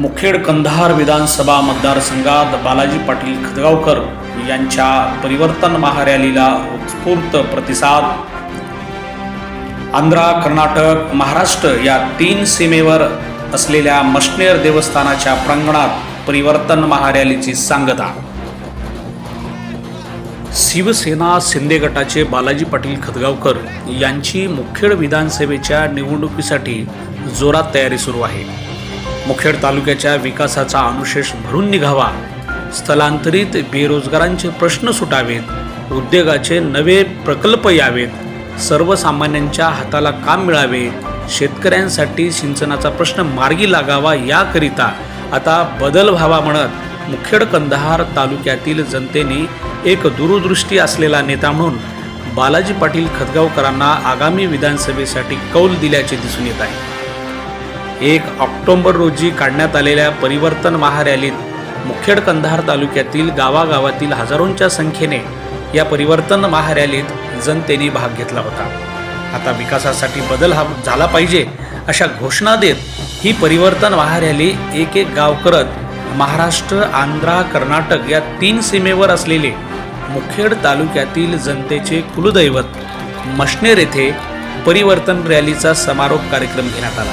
मुखेड कंधार विधानसभा मतदारसंघात बालाजी पाटील खदगावकर यांच्या परिवर्तन महारॅलीला उत्स्फूर्त प्रतिसाद. आंध्रा कर्नाटक महाराष्ट्र या तीन सीमेवर असलेल्या मष्णेर देवस्थानाच्या प्रांगणात परिवर्तन महारॅलीची सांगता. शिवसेना शिंदे गटाचे बालाजी पाटील खदगावकर यांची मुखेड विधानसभेच्या निवडणुकीसाठी जोरात तयारी सुरू आहे. मुखेड तालुक्याच्या विकासाचा अनुशेष भरून निघावा. स्थलांतरित बेरोजगारांचे प्रश्न सुटावेत. उद्योगाचे नवे प्रकल्प यावेत. सर्वसामान्यांच्या हाताला काम मिळावे. शेतकऱ्यांसाठी सिंचनाचा प्रश्न मार्गी लागावा याकरिता आता बदल व्हावा म्हणत मुखेड कंदहार तालुक्यातील जनतेने एक दूरदृष्टी असलेला नेता म्हणून बालाजी पाटील खदगावकरांना आगामी विधानसभेसाठी कौल दिल्याचे दिसून येत आहे. एक ऑक्टोंबर रोजी काढण्यात आलेल्या परिवर्तन महारॅलीत मुखेड कंधार तालुक्यातील गावागावातील हजारोंच्या संख्येने या परिवर्तन महारॅलीत जनतेने भाग घेतला होता. आता विकासासाठी बदल हा झाला पाहिजे अशा घोषणा देत ही परिवर्तन महारॅली एक एक गाव करत महाराष्ट्र आंध्रा कर्नाटक या तीन सीमेवर असलेले मुखेड तालुक्यातील जनतेचे कुलदैवत मशनेर येथे परिवर्तन रॅलीचा समारोप कार्यक्रम घेण्यात आला.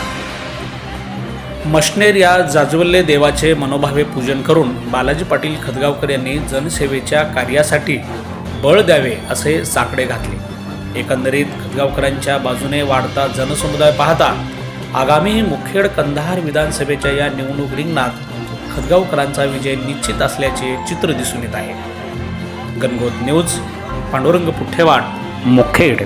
मशनेर या जाजवल्ले देवाचे मनोभावे पूजन करून बालाजी पाटील खदगावकर यांनी जनसेवेच्या कार्यासाठी बळ द्यावे असे साकडे घातले. एकंदरीत खदगावकरांच्या बाजूने वाढता जनसमुदाय पाहता आगामी मुखेड कंधार विधानसभेच्या या निवडणूक रिंगणात खदगावकरांचा विजय निश्चित असल्याचे चित्र दिसून येत आहे. गणगोत न्यूज पांडुरंग पुठ्ठेवाड मुखेड.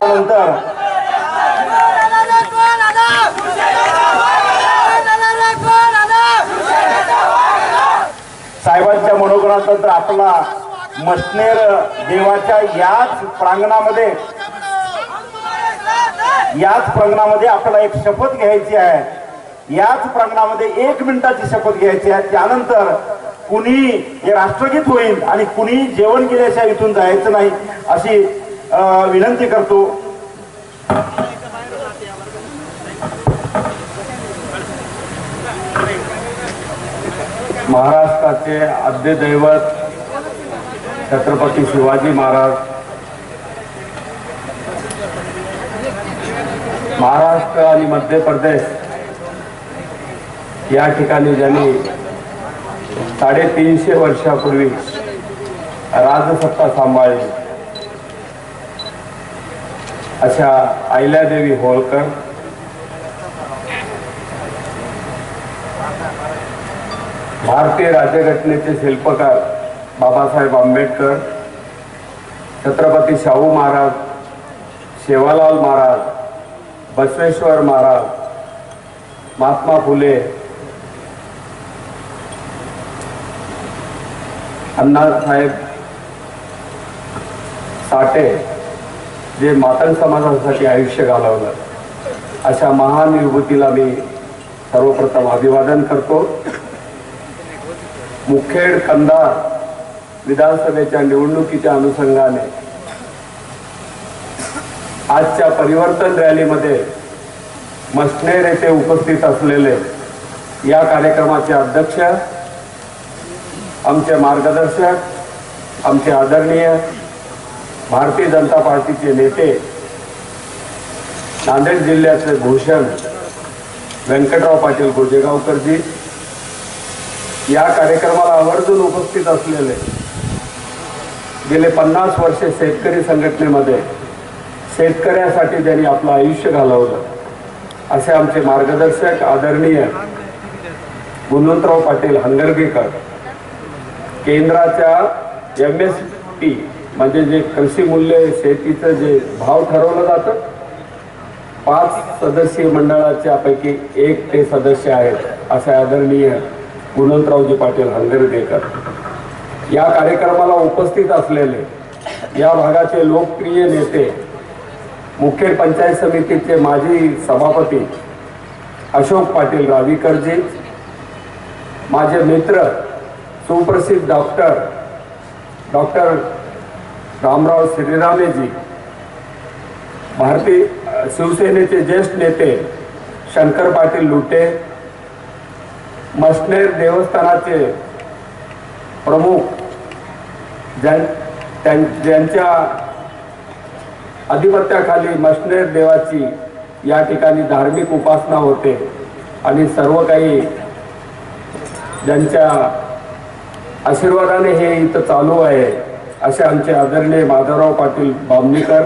नंतर साहेबांच्या मनोगणानंतर आपला मसनेर देवाच्या याच प्रांगणामध्ये याच प्रांगणामध्ये आपल्याला एक शपथ घ्यायची आहे. याच प्रांगणामध्ये एक मिनिटाची शपथ घ्यायची आहे. त्यानंतर कुणी हे राष्ट्रगीत होईल आणि कुणी जेवण केल्याशिवाय इथून जायचं नाही अशी विनंती करतो महाराष्ट्राचे आद्य दैवत छत्रपती शिवाजी महाराज महाराष्ट्र आणि मध्य प्रदेश या ठिकाणी ज्यांनी साडेतीनशे वर्षापूर्वी राजसत्ता सांभाळली अशा अहिल्यादेवी होळकर. भारतीय राज्यघटनेचे शिल्पकार बाबासाहेब आंबेडकर छत्रपती शाहू महाराज सेवालाल महाराज बसवेश्वर महाराज महात्मा फुले अण्णासाहेब साठे जे मातंग समाजासाठी आयुष्य घालवलं अशा महान विभूतीला मी सर्वप्रथम अभिवादन करतो. मुखेड कंधार विधानसभेच्या निवडणुकीच्या अनुषंगाने आजच्या परिवर्तन रॅलीमध्ये मस्नेर येथे उपस्थित असलेले या कार्यक्रमाचे अध्यक्ष आमचे मार्गदर्शक आमचे आदरणीय भारतीय जनता पार्टीचे नेते नांदेड जिल्ह्याचे भूषण व्यंकटराव पाटील गोजेगावकरजी या कार्यक्रमाला आवर्जून उपस्थित असलेले गेले पन्नास वर्षे शेतकरी संघटनेमध्ये शेतकऱ्यासाठी त्यांनी आपलं आयुष्य घालवलं. असे आमचे मार्गदर्शक आदरणीय गुणवंतराव पाटील हंगरगेकर केंद्राच्या एम एस पी म्हणजे जे कृषी मूल्य शेतीचं जे भाव ठरवलं जातं पाच सदस्यीय मंडळाच्या पैकी एक ते सदस्य आहेत असे आदरणीय गुणवंतरावजी पाटील हंगरदेकर. या कार्यक्रमाला उपस्थित असलेले या भागाचे लोकप्रिय नेते मुखेड पंचायत समितीचे माजी सभापती अशोक पाटील रावीकरजी माझे मित्र सुप्रसिद्ध डॉक्टर डॉक्टर रामराव श्रीरामेजी भारतीय शिवसेनेचे ज्येष्ठ नेते शंकर पाटील लुटे मसनेर देवस्थानाचे प्रमुख ज्यां ज्यांच्या अधिपत्याखाली मसनेर देवाची या ठिकाणी धार्मिक उपासना होते आणि सर्व काही ज्यांच्या आशीर्वादाने हे इथं चालू आहे. असे आमचे आदरणीय माधवराव पाटील बामणीकर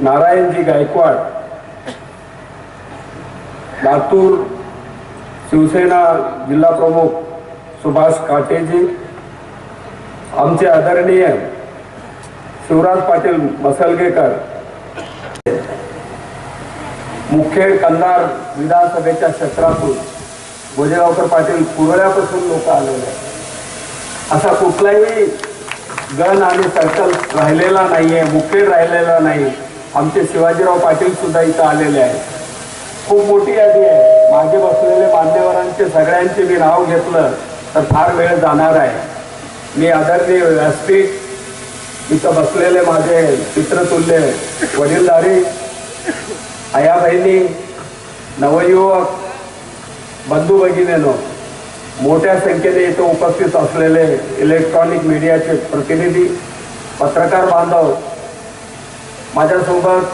नारायणजी गायकवाड लातूर शिवसेना जिल्हा प्रमुख सुभाष काटेजी आमचे आदरणीय शिवराज पाटील मसलगेकर मुख्य कंधार विधानसभेच्या क्षेत्रातून गोजेगावकर पाटील पुरळ्यापासून लोक आलेले असा कुठलाही गण आणि सर्कल राहिलेला नाही आहे मुखेड राहिलेला नाही. आमचे शिवाजीराव पाटील सुद्धा इथं आलेले आहेत. खूप मोठी यादी आहे. मागे बसलेले मान्यवरांचे सगळ्यांचे मी नाव घेतलं तर फार वेळ जाणार आहे. मी आदरणीय व्यासपीठ इथं बसलेले माझे पित्रतुल्य वडीलधारी आया बहिणी नवयुवक बंधू भगिनीनो मोठ्या संख्येने इथं उपस्थित असलेले इलेक्ट्रॉनिक मीडियाचे प्रतिनिधी पत्रकार बांधव माझ्यासोबत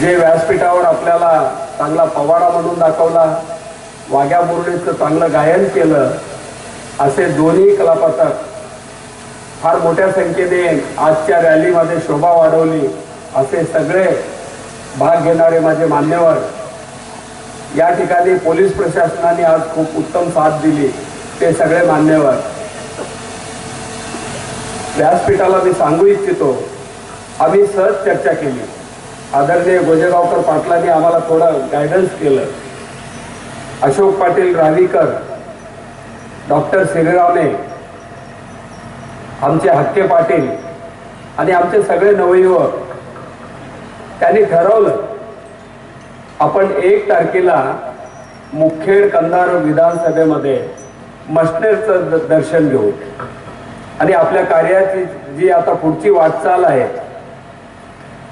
जे व्यासपीठावर आपल्याला चांगला पवाडा म्हणून दाखवला वाघ्या मुरळीचं चांगलं गायन केलं असे दोन्ही कलापथक फार मोठ्या संख्येने आजच्या रॅलीमध्ये शोभा वाढवली असे सगळे भाग घेणारे माझे मान्यवर या ठिकाणी पोलीस प्रशासनाने आज खूप उत्तम साथ दिली ते सगळे मान्यवर. व्यासपीठाला मी सांगू इच्छितो आम्ही सहज चर्चा केली. आदरणीय गोजेगावकर पाटलांनी आम्हाला थोडं गायडन्स केलं. अशोक पाटील रावीकर डॉक्टर श्रीरावने आमचे हक्के पाटील आणि आमचे सगळे नवयुवक त्यांनी ठरवलं आपण एक तारखेला मुखेड कंधार विधानसभेमध्ये मशनेरचं दर्शन घेऊ. आणि आपल्या कार्याची जी आता पुढची वाटचाल आहे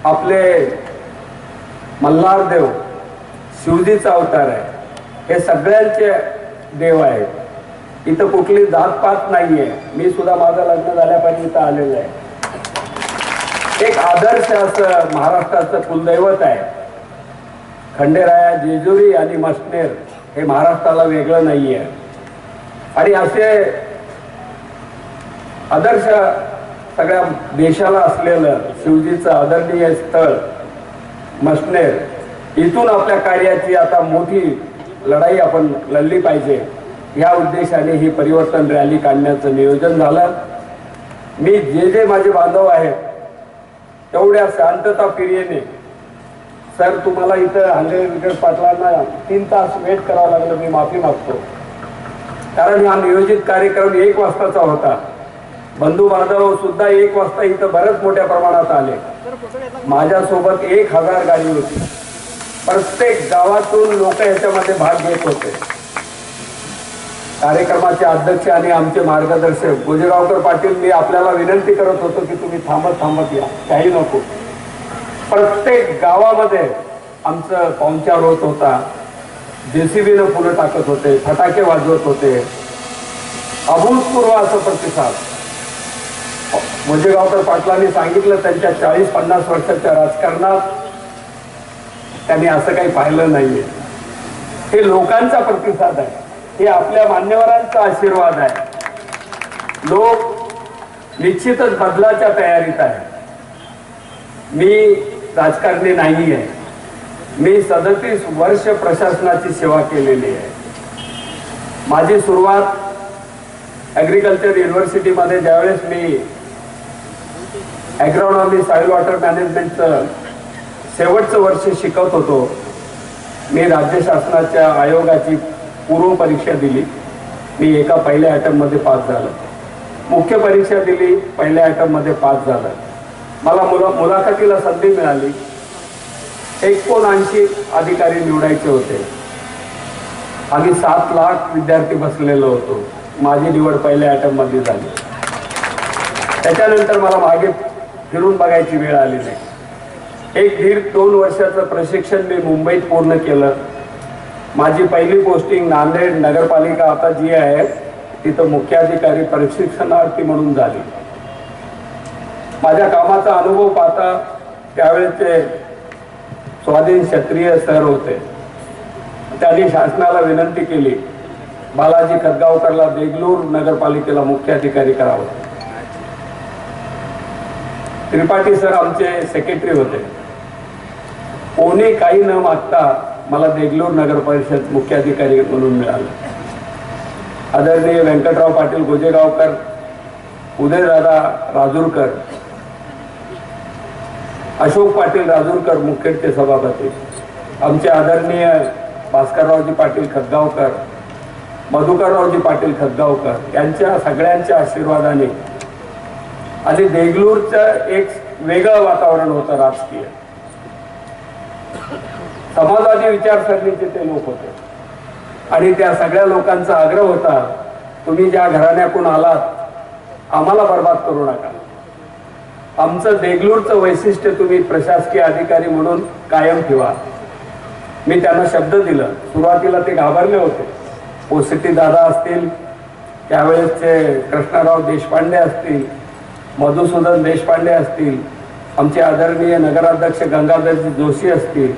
आपले मल्हारदेव शिवजीचा अवतार आहे. हे सगळ्यांचे देव आहेत. इथं कुठली जातपात नाहीये. मी सुद्धा माझं लग्न झाल्यापासून इथं आलेलं आहे. एक आदर्श असं महाराष्ट्राचं कुलदैवत आहे. खंडेराया जेजुरी आणि मस्नेर हे महाराष्ट्राला वेगळं नाही आहे आणि असे आदर्श सगळ्या देशाला असलेलं शिवजीचं आदरणीय स्थळ मस्नेर इथून आपल्या कार्याची आता मोठी लढाई आपण लढली पाहिजे. या उद्देशाने ही परिवर्तन रॅली काढण्याचं नियोजन झालं. मी जे जे माझे बांधव आहेत तेवढ्या शांतता पिरियेने सर तुम्हाला इथं हंड्रेड विकेट पाटलांना तीन तास वेट करावं लागलं मी माफी मागतो. कारण हा नियोजित कार्यक्रम एक वाजताचा होता. बंधू बांधव सुद्धा एक वाजता इथं बरेच मोठ्या प्रमाणात आले. माझ्यासोबत एक हजार गाडी होती. प्रत्येक गावातून लोक याच्यामध्ये भाग घेत होते. कार्यक्रमाचे अध्यक्ष आणि आमचे मार्गदर्शक गोजेगावकर पाटील मी आपल्याला विनंती करत होतो की तुम्ही थांबत थांबत या. काही नको. प्रत्येक गावामध्ये आमचं पाहुणचार होत होता. जेसीबीनं फुलं टाकत होते फटाके वाजवत होते. अभूतपूर्व असं प्रतिसाद. म्हणजे मोजेगावकर पाटलांनी सांगितलं त्यांच्या चाळीस पन्नास वर्षाच्या राजकारणात त्यांनी असं काही पाहिलं नाहीये. हे लोकांचा प्रतिसाद आहे. हे आपल्या मान्यवरांचा आशीर्वाद आहे. लोक निश्चितच बदलाच्या तयारीत आहे मी राजकारणी नाही आहे मी सदतीस वर्ष प्रशासनाची सेवा केलेली आहे. माझी सुरुवात ॲग्रिकल्चर युनिव्हर्सिटीमध्ये ज्यावेळेस मी ॲग्रॉनॉमी सॉईल वॉटर मॅनेजमेंटचं शेवटचं वर्ष शिकवत होतो मी राज्य शासनाच्या आयोगाची पूर्व परीक्षा दिली. मी एका पहिल्या ॲटममध्ये पास झालो. मुख्य परीक्षा दिली पहिल्या ॲटममध्ये पास झालं. मला मुला मुलाखतीला संधी मिळाली. एकोणऐंशी अधिकारी निवडायचे होते. आम्ही सात लाख विद्यार्थी बसलेलो होतो. माझी निवड पहिल्या ॲटममध्ये झाली. त्याच्यानंतर मला मागे फिरून बघायची वेळ आली नाही. एक दीड दोन वर्षाचं प्रशिक्षण मी मुंबईत पूर्ण केलं. माझी पहिली पोस्टिंग नांदेड नगरपालिका आता जी आहे तिथं मुख्याधिकारी प्रशिक्षणार्थी म्हणून झाली. माझ्या कामाचा अनुभव पाहता त्यावेळेचे स्वाधीन क्षत्रिय सर होते. त्यांनी शासनाला विनंती केली. बालाजी खदगावकरला देगलूर नगरपालिकेला मुख्याधिकारी करावं. त्रिपाठी सर आमचे सेक्रेटरी होते. कोणी काही न मागता मला देगलूर नगर परिषद मुख्याधिकारी म्हणून मिळालं. आदरणीय व्यंकटराव पाटील गोजेगावकर उदयदादा राजूरकर अशोक पाटील राजूरकर मुखेडचे सभापती आमचे आदरणीय भास्कररावजी पाटील खदगावकर मधुकररावजी पाटील खदगावकर यांच्या सगळ्यांच्या आशीर्वादाने आणि देगलूरचं एक वेगळं वातावरण होतं राजकीय. समाजवादी विचारसरणीचे ते लोक होते. आणि त्या सगळ्या लोकांचा आग्रह होता तुम्ही ज्या घराण्याकून आलात आम्हाला बर्बाद करू नका. आमचं देगलूरचं वैशिष्ट्य तुम्ही प्रशासकीय अधिकारी म्हणून कायम ठेवा. मी त्यांना शब्द दिलं. सुरुवातीला ते घाबरले होते. ओसिटी दादा असतील त्यावेळेसचे कृष्णराव देशपांडे असतील मधुसूदन देशपांडे असतील आमचे आदरणीय नगराध्यक्ष गंगाधरजी जोशी असतील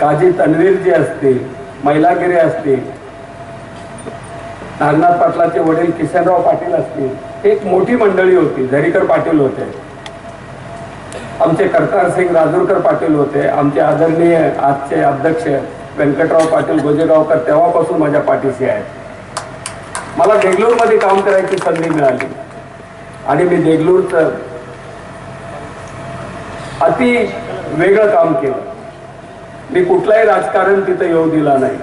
काजी तन्वीरजी असतील मैलागिरी असतील नागनाथ पाटलाचे वडील किशनराव पाटील असतील एक मोठी मंडळी होती झरीकर पाटील होते. आमचे करतार सिंग राजूरकर पाटील होते आमचे आदरणीय आजचे अध्यक्ष व्यंकटराव पाटील गोजेगावकर तेव्हापासून माझ्या पाठीशी आहेत. मला देगलूरमध्ये काम करायची संधी मिळाली. आणि मी देगलूरचं अति वेगळं काम केलं. मी कुठलाही राजकारण तिथं येऊ दिला नाही.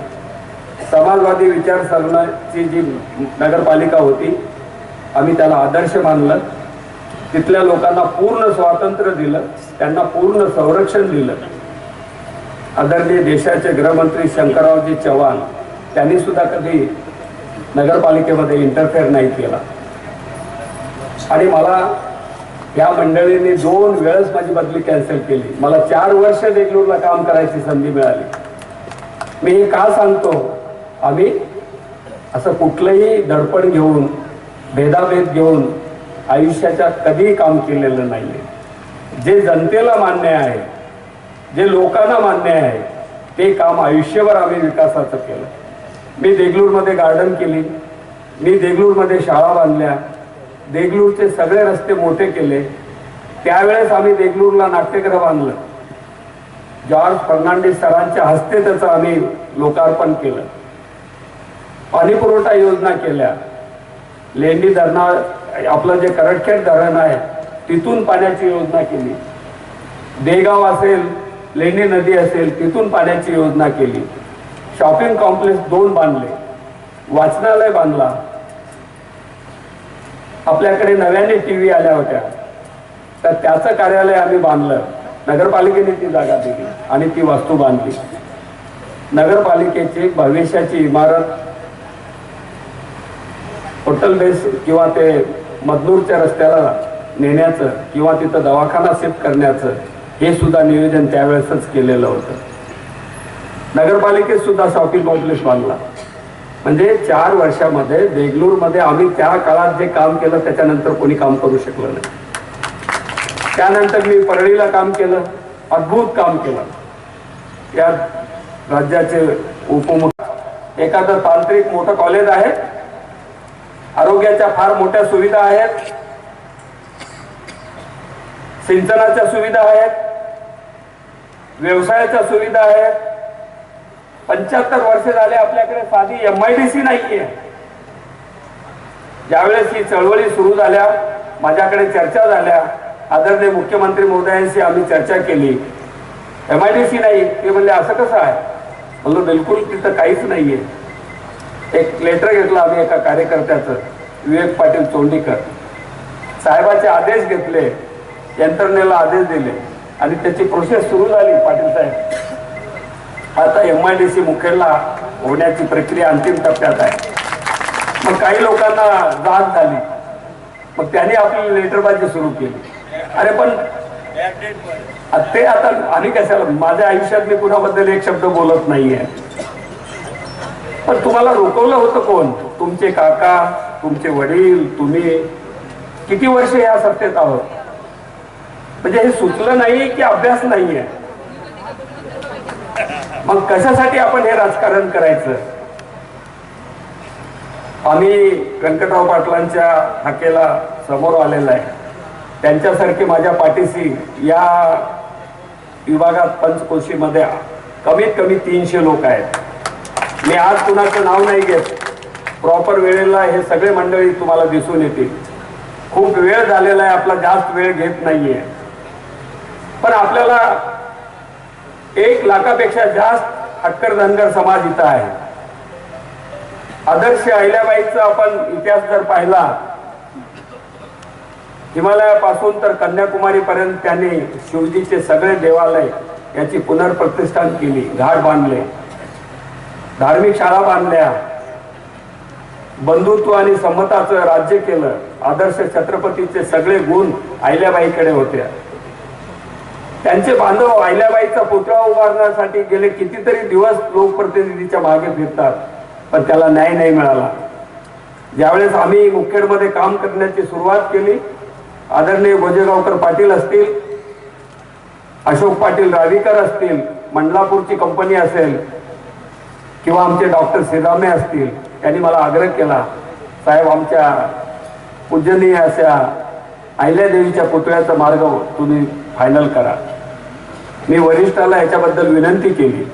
समाजवादी विचारसरणाची जी नगरपालिका होती आम्ही त्याला आदर्श मानलं. तिथल्या लोकांना पूर्ण स्वातंत्र्य दिलं त्यांना पूर्ण संरक्षण दिलं. आदरणीय देशाचे गृहमंत्री शंकररावजी चव्हाण त्यांनी सुद्धा कधी नगरपालिकेमध्ये इंटरफेअर नाही केला. आणि मला या मंडळींनी दोन वेळेस माझी बदली कॅन्सल केली. मला चार वर्ष बेंगलोरला काम करायची संधी मिळाली. मी हे का सांगतो? आम्ही असं कुठलंही दडपण घेऊन भेदाभेद घेऊन आयुष्याच्या कधीही काम केलेलं नाहीये. जे जनतेला मान्य आहे जे लोकांना मान्य आहे ते काम आयुष्यभर आम्ही विकासाचं केलं. मी देगलूरमध्ये गार्डन केली मी देगलूरमध्ये शाळा बांधल्या देगलूरचे सगळे रस्ते मोठे केले. त्यावेळेस आम्ही देगलूरला नाट्यगृह बांधलं. जॉर्ज फर्नांडिस सरांच्या हस्ते त्याचं आम्ही लोकार्पण केलं. पाणीपुरवठा योजना केल्या. लेंडी धरणा आपलं जे करटखेड धरण आहे तिथून पाण्याची योजना केली. देगाव असेल लेणी नदी असेल तिथून पाण्याची योजना केली. शॉपिंग कॉम्प्लेक्स दोन बांधले. वाचनालय बांधला. आपल्याकडे नव्याने टी व्ही आल्या होत्या. तर त्याचं कार्यालय आम्ही बांधलं. नगरपालिकेने ती जागा दिली आणि ती वास्तू बांधली. नगरपालिकेची भविष्याची इमारत हॉटेल बेस किंवा ते मजदूरच्या रस्त्याला नेण्याचं किंवा तिथं दवाखाना शिफ्ट करण्याचं हे सुद्धा नियोजन त्यावेळेसच केलेलं होतं. नगरपालिकेत सुद्धा शॉपिंग कॉम्प्लेक्स बांधला. म्हणजे चार वर्षामध्ये देगलूरमध्ये आम्ही त्या काळात जे काम केलं त्याच्यानंतर कोणी काम करू शकलं नाही. त्यानंतर मी परळीला काम केलं अद्भुत काम केलं. या राज्याचे उपमुख एखादं तांत्रिक मोठं कॉलेज आहे आरोग्याच्या फार मोठ्या सुविधा आहेत. सिंचनाच्या सुविधा आहेत. व्यवसायाच्या सुविधा आहेत. पंच्याहत्तर वर्ष झाले आपल्याकडे साधी एम आय डी सी नाहीये. ज्यावेळेस ही चळवळी सुरू झाल्या माझ्याकडे चर्चा झाल्या आदरणीय मुख्यमंत्री महोदयांशी आम्ही चर्चा केली. एम आय डी सी नाही ते म्हणजे असं कसं आहे? म्हणलं बिलकुल तिथं काहीच नाहीये. एक लेटर घेतलं आम्ही एका कार्यकर्त्याचं विवेक पाटील चोंडीकर. साहेबाचे आदेश घेतले यंत्रणेला आदेश दिले आणि त्याची प्रोसेस सुरू झाली पाटील साहेब. आता एम आय डी सी मुखेला होण्याची प्रक्रिया अंतिम टप्प्यात आहे. मग काही लोकांना जाग झाली. मग त्यांनी आपली लेटरबाजी सुरू केली. अरे पण ते आता आणि कशाला? माझ्या आयुष्यात मी कुणाबद्दल एक शब्द बोलत नाहीये. पण तुम्हाला रोखवलं होतं कोण? तुमचे काका तुमचे वडील तुम्ही? किती वर्ष या सत्तेत आहोत? म्हणजे हे सुचलं नाही की अभ्यास नाहीये? मग कशासाठी आपण हे राजकारण करायचं? आम्ही व्यंकटराव पाटलांच्या हाकेला समोर आलेला आहे. त्यांच्यासारखे माझ्या पाठीशी या विभागात पंचकोशीमध्ये कमीत कमी तीनशे लोक आहेत. मी आज कुणाचं नाव नाही घेत. प्रॉपर वेळेला हे सगळे मंडळी तुम्हाला दिसून येतील. खूप वेळ झालेला आहे आपला जास्त वेळ घेत नाहीये. पण आपल्याला एक लाखापेक्षा जास्त हटकर धनगर समाज इथं आहे. आदर्श अहिल्याबाईचा आपण इतिहास जर पाहिला हिमालयापासून तर कन्याकुमारी पर्यंत त्यांनी शिवजीचे सगळे देवालय याची पुनर्प्रतिष्ठान केली घाट बांधले. धार्मिक शाळा बांधल्या. बंधुत्व आणि समताचं राज्य केलं. आदर्श छत्रपतीचे सगळे गुण अहिल्याबाईकडे होते त्यांचे बांधव अहिल्याबाईचा पुतळा उभारण्यासाठी गेले कितीतरी दिवस लोकप्रतिनिधीच्या मागे फिरतात पण त्याला न्याय नाही मिळाला. ज्यावेळेस आम्ही मुखेडमध्ये काम करण्याची सुरुवात केली आदरणीय गोजेगावकर पाटील असतील अशोक पाटील रावीकर असतील मंडलापूरची कंपनी असेल किंवा आमचे डॉक्टर श्रीरामे असतील यांनी मला आग्रह केला साहेब आमच्या पूजनीय अशा अहिल्यादेवीच्या पुतळ्याचा मार्ग तुम्ही फायनल करा. मी वरिष्ठाला याच्याबद्दल विनंती केली.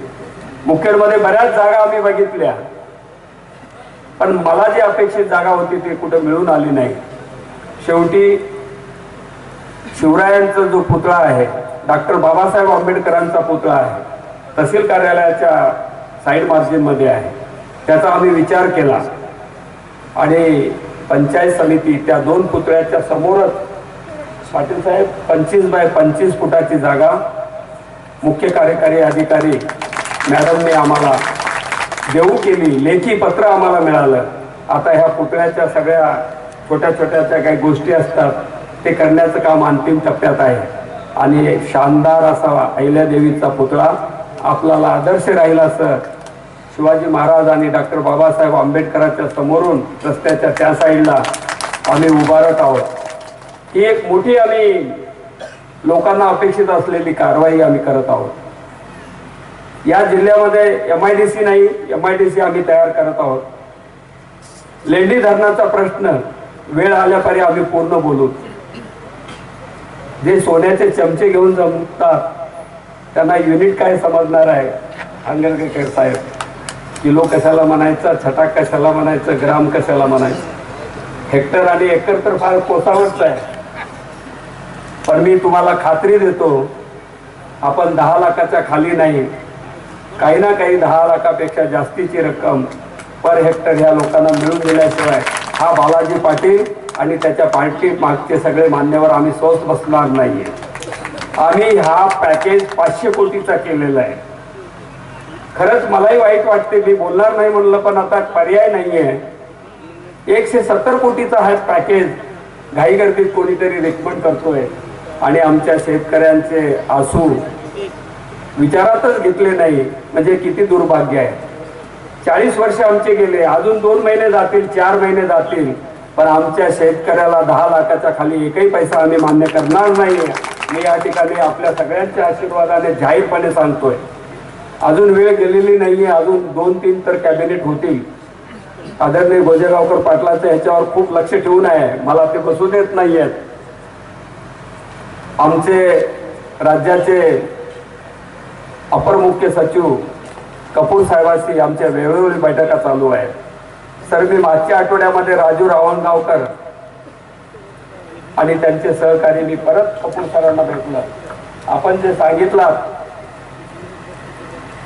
मुखेडमध्ये बऱ्याच जागा आम्ही बघितल्या. पण मला जी अपेक्षित जागा होती ती कुठं मिळून आली नाही. शेवटी शिवरायांचा जो पुतळा आहे डॉक्टर बाबासाहेब आंबेडकरांचा पुतळा आहे तहसील कार्यालयाच्या साईड मार्जिनमध्ये आहे. त्याचा आम्ही विचार केला. आणि पंचायत समिती त्या दोन पुतळ्याच्या समोरच पाटील साहेब पंचवीस बाय पंचवीस फुटाची जागा मुख्य कार्यकारी अधिकारी मॅडमने आम्हाला देऊ केली. लेखी पत्र आम्हाला मिळालं. आता ह्या पुतळ्याच्या सगळ्या छोट्या छोट्या ज्या काही गोष्टी असतात ते करण्याचं काम अंतिम टप्प्यात आहे. आणि शानदार असा अहिल्यादेवीचा पुतळा आपल्याला आदर्श राहील असं शिवाजी महाराज आणि डॉक्टर बाबासाहेब आंबेडकरांच्या समोरून रस्त्याच्या त्या साईडला आम्ही उभारत आहोत. ही एक मोठी आम्ही लोकांना अपेक्षित असलेली कारवाई आम्ही करत आहोत. या जिल्ह्यामध्ये एम आय डी सी नाही एम आय डी सी आम्ही तयार करत आहोत. लेंडी धरणाचा प्रश्न वेळ आल्यापारी आम्ही पूर्ण बोलू. जे सोन्याचे चमचे घेऊन जमतात त्यांना युनिट काय समजणार आहे? अंगणकर साहेब. किलो कशाला म्हणायचा छटाक कशाला म्हणायचं ग्राम कशाला म्हणायचं? हेक्टर आणि एकर तर फार कोसावटच आहे. पण मी तुम्हाला खात्री देतो आपण दहा लाखाच्या खाली नाही. काही ना काही दहा लाखापेक्षा जास्तीची रक्कम पर हेक्टर ह्या लोकांना मिळून दिल्याशिवाय हा बालाजी पाटील आणि त्याच्या पार्टी मागचे सगळे मान्यवर आम्ही स्वस्त बसणार नाहीये. आम्ही हा पॅकेज पाचशे कोटीचा केलेला आहे. खरंच मलाही वाईट वाटते मी बोलणार नाही म्हणलं पण आता पर्याय नाही आहे एकशे सत्तर कोटीचा हा पॅकेज घाईगर्दीत कोणीतरी रेकमेंड करतोय आणि आमच्या शेतकऱ्यांचे आसू विचारातच घेतले नाही म्हणजे किती दुर्भाग्य आहे. चाळीस वर्ष आमचे गेले अजून दोन महिने जातील चार महिने जातील पण आमच्या शेतकऱ्याला दहा लाखाच्या खाली एकही पैसा आम्ही मान्य करणार नाही. मी या ठिकाणी आपल्या सगळ्यांच्या आशीर्वादाने जाहीरपणे सांगतोय. अजून वेळ गेलेली नाहीये अजून दोन तीन तर कॅबिनेट होतील. आदरणीय गोजेगावकर पाटलाचं ह्याच्यावर खूप लक्ष ठेवून आहे. मला ते बसू देत नाहीयेत. आमचे राज्याचे अपर मुख्य सचिव कपूर साहेबाशी आमच्या वेळोवेळी बैठका चालू आहेत. सर मी मागच्या आठवड्यामध्ये राजू रावणगावकर आणि त्यांचे सहकारी मी परत कपूर सरांना भेटलं. आपण जे सांगितलं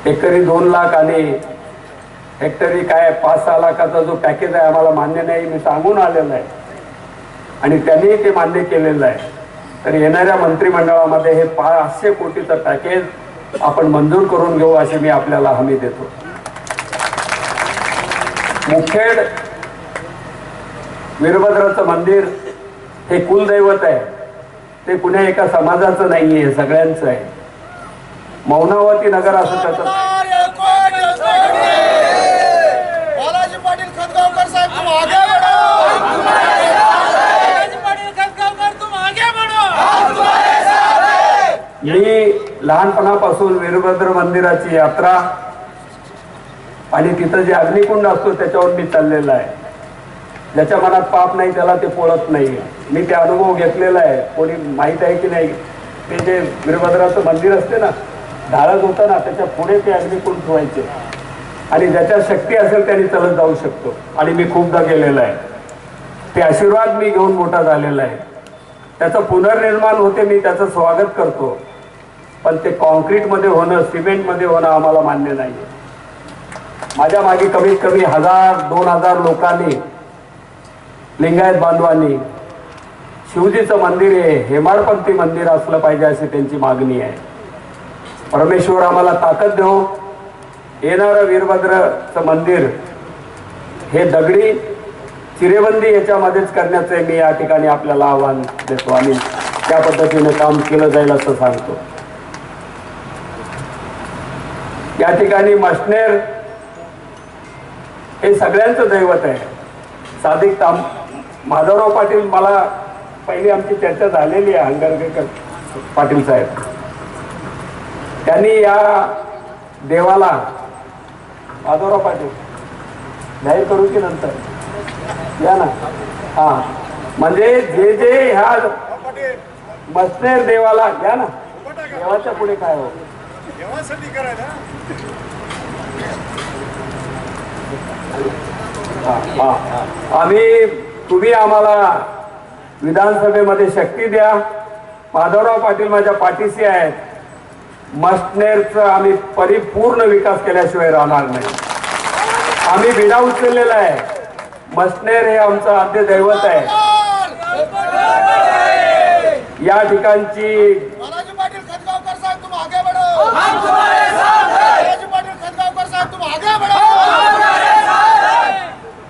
एकरी दोन लाख आणि हेक्टरी काय पाच सहा लाखाचा जो पॅकेज आहे आम्हाला मान्य नाही मी सांगून आलेलं आहे. आणि त्यांनी ते मान्य केलेलं आहे. तर येणाऱ्या मंत्रिमंडळामध्ये हे पाचशे कोटीचं पॅकेज आपण मंजूर करून घेऊ अशी मी आपल्याला हमी देतो. मुखेड वीरभद्राचं मंदिर हे कुलदैवत आहे. ते कुण्या एका समाजाचं नाही आहे सगळ्यांचं आहे. मौनावती नगर असं त्याचं बालाजी पाटील खतगावकर साहब तुम आगे बढ़ो. बालाजी पाटील खतगावकर तुम आगे बढ़ो. मी लहानपणापासून वीरभद्र मंदिराची यात्रा आणि तिथं जे अग्निकुंड असतो त्याच्यावर मी चाललेला आहे. ज्याच्या मनात पाप नाही त्याला ते पोळत नाही मी ते अनुभव घेतलेला आहे. कोणी माहीत आहे की नाही? ते जे वीरभद्राचं मंदिर असते ना ढाळत होतं ना त्याच्या पुढे ते अग्निकुंड ठेवायचे. आणि ज्याच्या शक्ती असेल त्याने चालत जाऊ शकतो. आणि मी खूपदा गेलेला आहे. ते आशीर्वाद मी घेऊन मोठा झालेला आहे. त्याचं पुनर्निर्माण होते मी त्याचं स्वागत करतो. पण ते कॉन्क्रीटमध्ये होणं सिमेंटमध्ये होणं आम्हाला मान्य नाही माझ्या मागे कमीत कमी हजार दोन हजार लोकांनी लिंगायत बांधवांनी शिवजीचं मंदिर हे हेमाडपंथी मंदिर असलं पाहिजे अशी त्यांची मागणी आहे. परमेश्वर आम्हाला ताकद देऊ. येणारं वीरभद्रचं मंदिर हे दगडी चिरेबंदी याच्यामध्येच करण्याचं मी या ठिकाणी आपल्याला आव्हान देतो. आणि त्या पद्धतीने काम केलं जाईल असं सांगतो. या ठिकाणी मशनेर हे सगळ्यांचं दैवत आहे. साधिक ताम माधवराव पाटील मला पहिली आमची चर्चा झालेली आहे हंगरगेकर पाटील साहेब. त्यांनी या देवाला माधवराव पाटील जाहीर करू की नंतर? या ना? हा. म्हणजे जे जे ह्या मसनेर देवाला या ना? देवाच्या पुढे काय हो? हा, हा. आम्ही तुम्ही आम्हाला विधानसभेमध्ये शक्ती द्या. माधवराव पाटील माझ्या पाठीशी आहेत. मस्टनेरचा आम्ही परिपूर्ण विकास केल्याशिवाय राहणार नाही. आम्ही विडा उचललेला आहे. मस्टनेर हे आमचं आद्य दैवत आहे. या ठिकाणची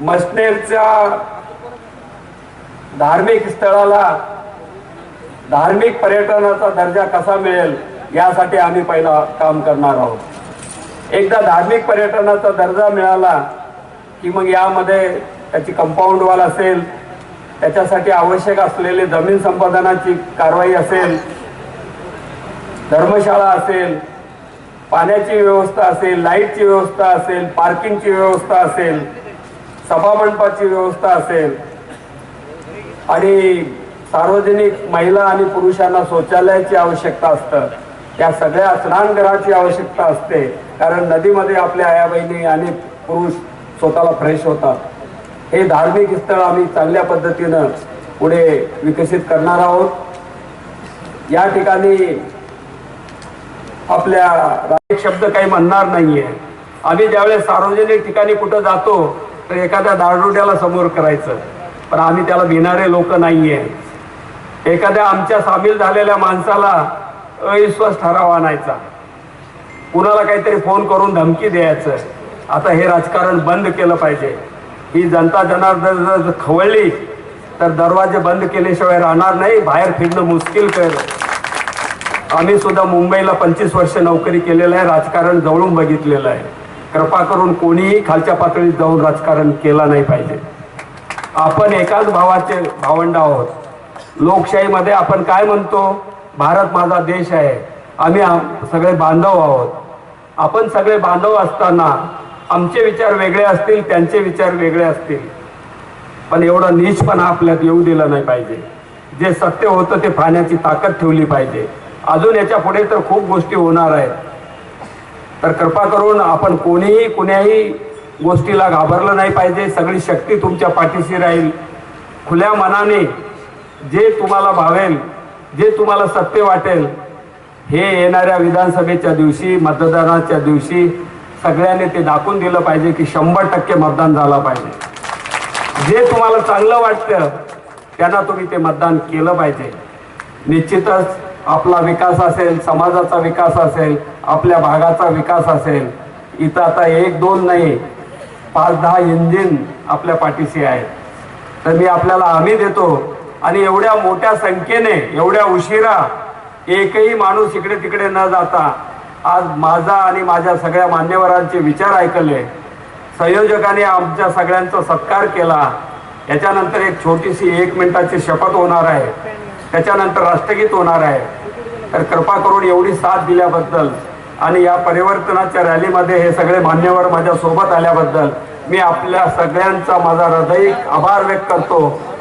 मसनेरच्या धार्मिक स्थळाला धार्मिक पर्यटनाचा दर्जा कसा मिळेल? यासाठी आम्ही पहिला काम करणार आहोत. एकदा धार्मिक पर्यटनाचा दर्जा मिळाला की मग यामध्ये त्याची कंपाऊंड वॉल असेल त्याच्यासाठी आवश्यक असलेले जमीन संपादनाची कारवाई असेल धर्मशाळा असेल पाण्याची व्यवस्था असेल लाईटची व्यवस्था असेल पार्किंगची व्यवस्था असेल सभामंडपाची व्यवस्था असेल. आणि सार्वजनिक महिला आणि पुरुषांना शौचालयाची आवश्यकता असतं. या सगळ्या स्नानघराची आवश्यकता असते. कारण नदीमध्ये आपल्या आया बहिणी आणि पुरुष स्वतःला फ्रेश होतात. हे धार्मिक स्थळ आम्ही चांगल्या पद्धतीनं पुढे विकसित करणार आहोत. या ठिकाणी आपल्या राजकीय शब्द काही म्हणणार नाहीये. आम्ही ज्यावेळेस सार्वजनिक ठिकाणी कुठं जातो तर एखाद्या दारुड्याला समोर करायचं. पण आम्ही त्याला भिणारे लोक नाहीये. एखाद्या आमच्या सामील झालेल्या माणसाला अविश्वास ठराव आणायचा. कुणाला काहीतरी फोन करून धमकी द्यायचं. आता हे राजकारण बंद केलं पाहिजे. ही जनता जनार्दन जर खवळली तर दरवाजे बंद केल्याशिवाय राहणार नाही. बाहेर फिरणं मुश्किल कर आम्ही सुद्धा मुंबईला पंचवीस वर्ष नोकरी केलेलं आहे राजकारण जवळून बघितलेलं आहे. कृपा करून कोणीही खालच्या पातळीत जाऊन राजकारण केलं नाही पाहिजे. आपण एकाच भावाचे भावंड आहोत. लोकशाहीमध्ये आपण काय म्हणतो? भारत माझा देश आहे. आम्ही आम- सगळे बांधव आहोत. आपण सगळे बांधव असताना आमचे विचार वेगळे असतील त्यांचे विचार वेगळे असतील. पण एवढा नीचपणा आपल्यात येऊ दिला नाही पाहिजे. जे सत्य होतं ते पाहण्याची ताकद ठेवली पाहिजे. अजून याच्यापुढे तर खूप गोष्टी होणार आहेत. तर कृपा करून आपण कोणीही कुण्याही गोष्टीला घाबरलं नाही पाहिजे. सगळी शक्ती तुमच्या पाठीशी राहील. खुल्या मनाने जे तुम्हाला भावेल जे तुम्हाला सत्य वाटेल हे येणाऱ्या विधानसभेच्या दिवशी मतदानाच्या दिवशी सगळ्यांनी ते दाखवून दिलं पाहिजे की शंभर टक्के मतदान झालं पाहिजे. जे तुम्हाला चांगलं वाटतं त्यांना तुम्ही ते मतदान केलं पाहिजे. निश्चितच आपला विकास असेल समाजाचा विकास असेल आपल्या भागाचा विकास असेल इथं आता एक दोन नाही पाच दहा इंजिन आपल्या पाठीशी आहेत. तर मी आपल्याला हमी देतो आणि एवढ्या मोठ्या संख्येने एवढ्या उशिरा एकही माणूस इकडे तिकडे न जाता आज माझा आणि माझ्या सगळ्या मान्यवरांचे विचार ऐकले. संयोजकाने आमच्या सगळ्यांचा सत्कार केला. याच्यानंतर एक छोटीशी एक मिनिटाची शपथ होणार आहे. त्याच्यानंतर राष्ट्रगीत होणार आहे. तर कृपा करून एवढी साथ दिल्याबद्दल आणि या परिवर्तनाच्या रॅलीमध्ये हे सगळे मान्यवर माझ्या सोबत आल्याबद्दल मी आपल्या सगळ्यांचा माझा हृदयिक आभार व्यक्त करतो.